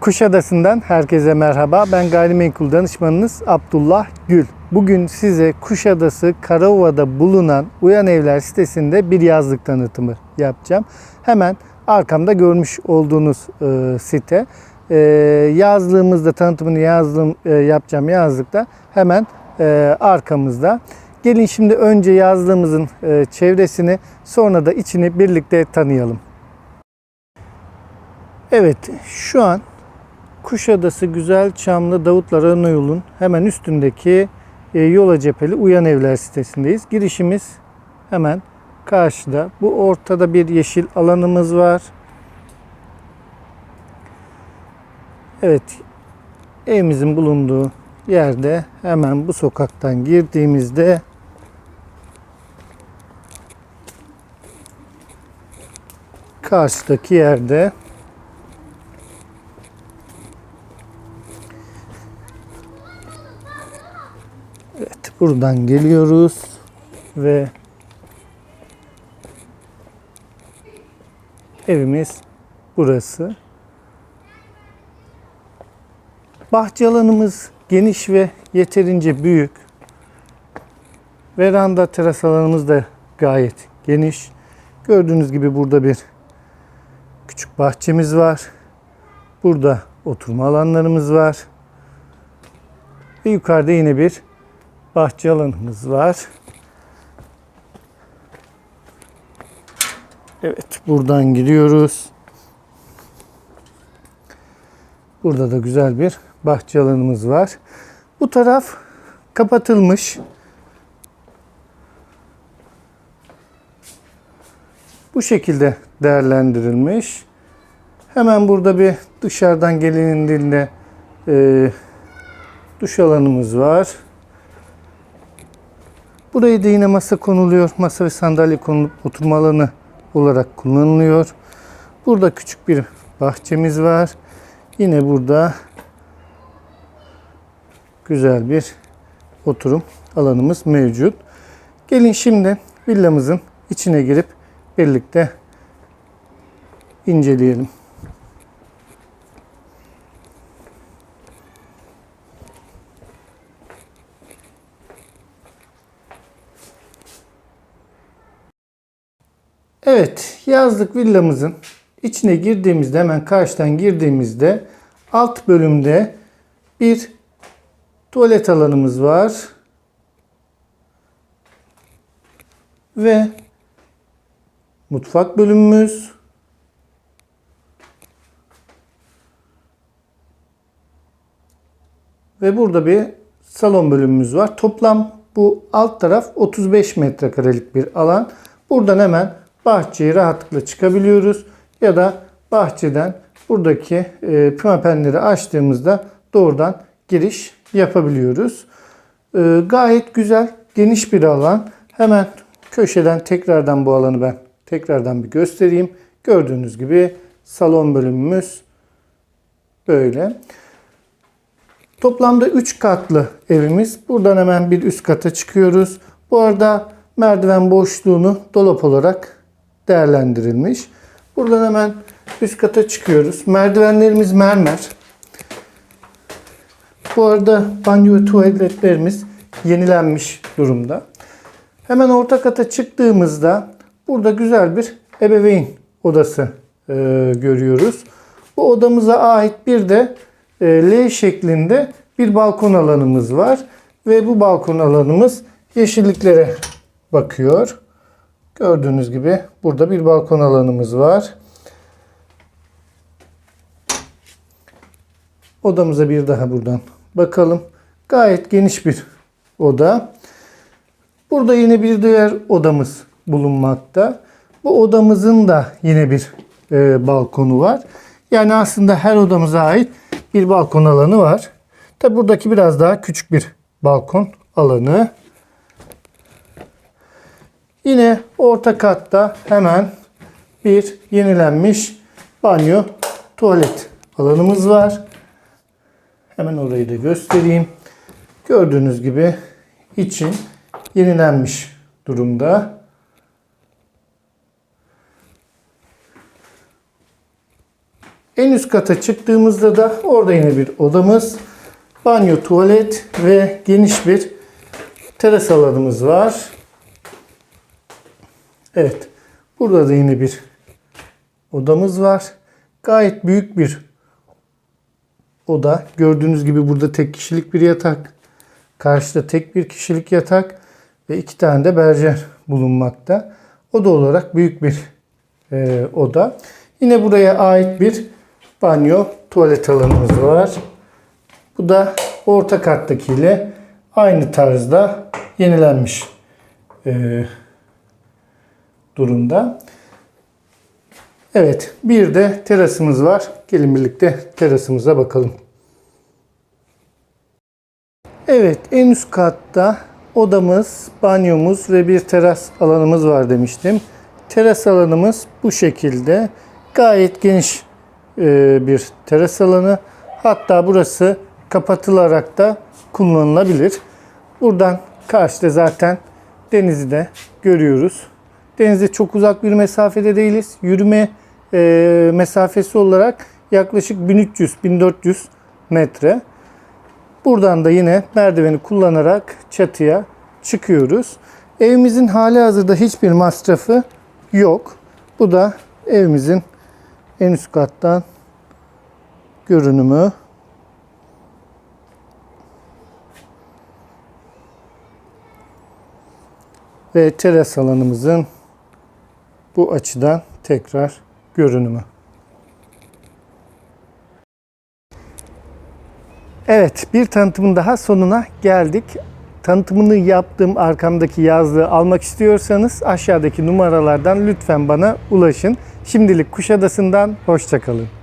Kuşadası'ndan herkese merhaba. Ben gayrimenkul danışmanınız Abdullah Gül. Bugün size Kuşadası Karaova'da bulunan Uyan Evler sitesinde bir yazlık tanıtımı yapacağım. Hemen arkamda görmüş olduğunuz e, site. E, yazlığımızda tanıtımını yazdığım, e, yapacağım yazlıkta hemen e, arkamızda. Gelin şimdi önce yazlığımızın e, çevresini sonra da içini birlikte tanıyalım. Evet şu an Kuşadası Güzel Çamlı Davutlar Ana yolun hemen üstündeki e, yola cepheli Uyan Evler sitesindeyiz. Girişimiz hemen karşıda. Bu ortada bir yeşil alanımız var. Evet evimizin bulunduğu yerde hemen bu sokaktan girdiğimizde karşıdaki yerde Evet, buradan geliyoruz ve evimiz burası. Bahçe alanımız geniş ve yeterince büyük. Veranda teras alanımız da gayet geniş. Gördüğünüz gibi burada bir küçük bahçemiz var. Burada oturma alanlarımız var. Ve yukarıda yine bir bahçe alanımız var. Evet, buradan giriyoruz. Burada da güzel bir bahçe alanımız var. Bu taraf kapatılmış. Bu şekilde değerlendirilmiş. Hemen burada bir dışarıdan gelindiğinde e, duş alanımız var. Burayı da yine masa konuluyor. Masa ve sandalye konulup oturma alanı olarak kullanılıyor. Burada küçük bir bahçemiz var. Yine burada güzel bir oturum alanımız mevcut. Gelin şimdi villamızın içine girip birlikte inceleyelim. Evet, yazlık villamızın içine girdiğimizde hemen karşıdan girdiğimizde alt bölümde bir tuvalet alanımız var. Ve mutfak bölümümüz. Ve burada bir salon bölümümüz var. Toplam bu alt taraf 35 metrekarelik bir alan. Buradan hemen bahçeye rahatlıkla çıkabiliyoruz. Ya da bahçeden buradaki e, pimapenleri açtığımızda doğrudan giriş yapabiliyoruz. E, gayet güzel, geniş bir alan. Hemen köşeden tekrardan bu alanı ben tekrardan bir göstereyim. Gördüğünüz gibi salon bölümümüz böyle. Toplamda 3 katlı evimiz. Buradan hemen bir üst kata çıkıyoruz. Bu arada merdiven boşluğunu dolap olarak değerlendirilmiş. Buradan hemen üst kata çıkıyoruz. Merdivenlerimiz mermer. Bu arada banyo ve tuvaletlerimiz yenilenmiş durumda. Hemen orta kata çıktığımızda burada güzel bir ebeveyn odası e, görüyoruz. Bu odamıza ait bir de e, L şeklinde bir balkon alanımız var. Ve bu balkon alanımız yeşilliklere bakıyor. Gördüğünüz gibi burada bir balkon alanımız var. Odamıza bir daha buradan bakalım. Gayet geniş bir oda. Burada yine bir diğer odamız bulunmakta. Bu odamızın da yine bir e, balkonu var. Yani aslında her odamıza ait bir balkon alanı var. Tabi buradaki biraz daha küçük bir balkon alanı. Yine orta katta hemen bir yenilenmiş banyo tuvalet alanımız var. Hemen orayı da göstereyim. Gördüğünüz gibi için yenilenmiş durumda. En üst kata çıktığımızda da orada yine bir odamız, banyo, tuvalet ve geniş bir teras alanımız var. Evet. Burada da yine bir odamız var. Gayet büyük bir oda. Gördüğünüz gibi burada tek kişilik bir yatak. Karşıda tek bir kişilik yatak ve iki tane de berjer bulunmakta. Oda olarak büyük bir e, oda. Yine buraya ait bir banyo, tuvalet alanımız var. Bu da orta kattakiyle aynı tarzda yenilenmiş e, durumda. Evet, bir de terasımız var. Gelin birlikte terasımıza bakalım. Evet, en üst katta odamız, banyomuz ve bir teras alanımız var demiştim. Teras alanımız bu şekilde. Gayet geniş e, bir teras alanı. Hatta burası kapatılarak da kullanılabilir. Buradan karşıda zaten denizi de görüyoruz. Denize çok uzak bir mesafede değiliz. Yürüme e, mesafesi olarak yaklaşık 1300-1400 metre. Buradan da yine merdiveni kullanarak çatıya çıkıyoruz. Evimizin hali hazırda hiçbir masrafı yok. Bu da evimizin en üst kattan görünümü. Ve teras alanımızın bu açıdan tekrar görünümü. Evet, bir tanıtımın daha sonuna geldik. Tanıtımını yaptığım arkamdaki yazlığı almak istiyorsanız aşağıdaki numaralardan lütfen bana ulaşın. Şimdilik Kuşadası'ndan hoşçakalın.